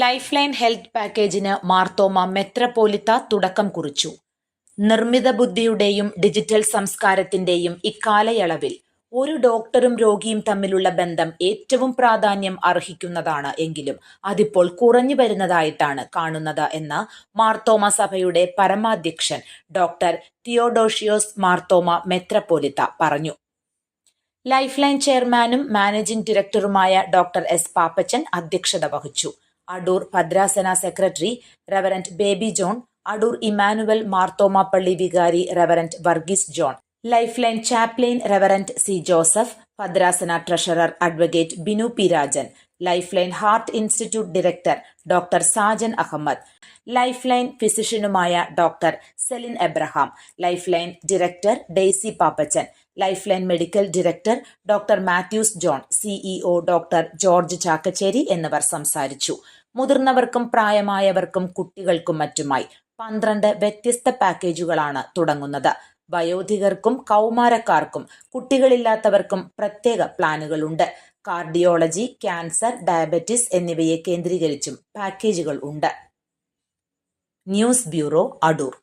Life line health പാക്കേജിന് മാർത്തോമ മെത്രപ്പോലിത്ത തുടക്കം കുറിച്ചു. നിർമ്മിത ബുദ്ധിയുടെയും ഡിജിറ്റൽ സംസ്കാരത്തിന്റെയും ഇക്കാലയളവിൽ ഒരു ഡോക്ടറും രോഗിയും തമ്മിലുള്ള ബന്ധം ഏറ്റവും പ്രാധാന്യം അർഹിക്കുന്നതാണ് എങ്കിലും അതിപ്പോൾ കുറഞ്ഞു വരുന്നതായിട്ടാണ് കാണുന്നത് എന്ന് മാർത്തോമ സഭയുടെ പരമാധ്യക്ഷൻ ഡോക്ടർ തിയോഡോഷിയോസ് മാർത്തോമ മെത്രപ്പോലിത്ത പറഞ്ഞു. ലൈഫ് ലൈൻ ചെയർമാനും മാനേജിംഗ് ഡയറക്ടറുമായ ഡോക്ടർ എസ് പാപ്പച്ചൻ അധ്യക്ഷത വഹിച്ചു. അടൂർ ഭദ്രാസന സെക്രട്ടറി റെവറന്റ് ബേബി ജോൺ അടൂർ ഇമാനുവൽ മാർത്തോമാപ്പള്ളി പള്ളി വികാരി reverend Varghese John. Life Line chaplain reverend C Joseph ഭദ്രാസന treasurer advocate Binu P Rajan Life Line heart institute director doctor Sajan Ahmed Life Line ഫിസിഷ്യനുമായ doctor Celine Abraham Life Line director Daisy Pappachan Life Line medical director doctor Mathews John CEO doctor George Chakkacheri എന്നിവർ സംസാരിച്ചു. മുതിർന്നവർക്കും പ്രായമായവർക്കും കുട്ടികൾക്കും മറ്റുമായി പന്ത്രണ്ട് വ്യത്യസ്ത പാക്കേജുകളാണ് തുടങ്ങുന്നത്. വയോധികർക്കും കൗമാരക്കാർക്കും കുട്ടികളില്ലാത്തവർക്കും പ്രത്യേക പ്ലാനുകളുണ്ട്. കാർഡിയോളജി ക്യാൻസർ ഡയബറ്റിസ് എന്നിവയെ കേന്ദ്രീകരിച്ചും പാക്കേജുകൾ ഉണ്ട്. News bureau Adoor.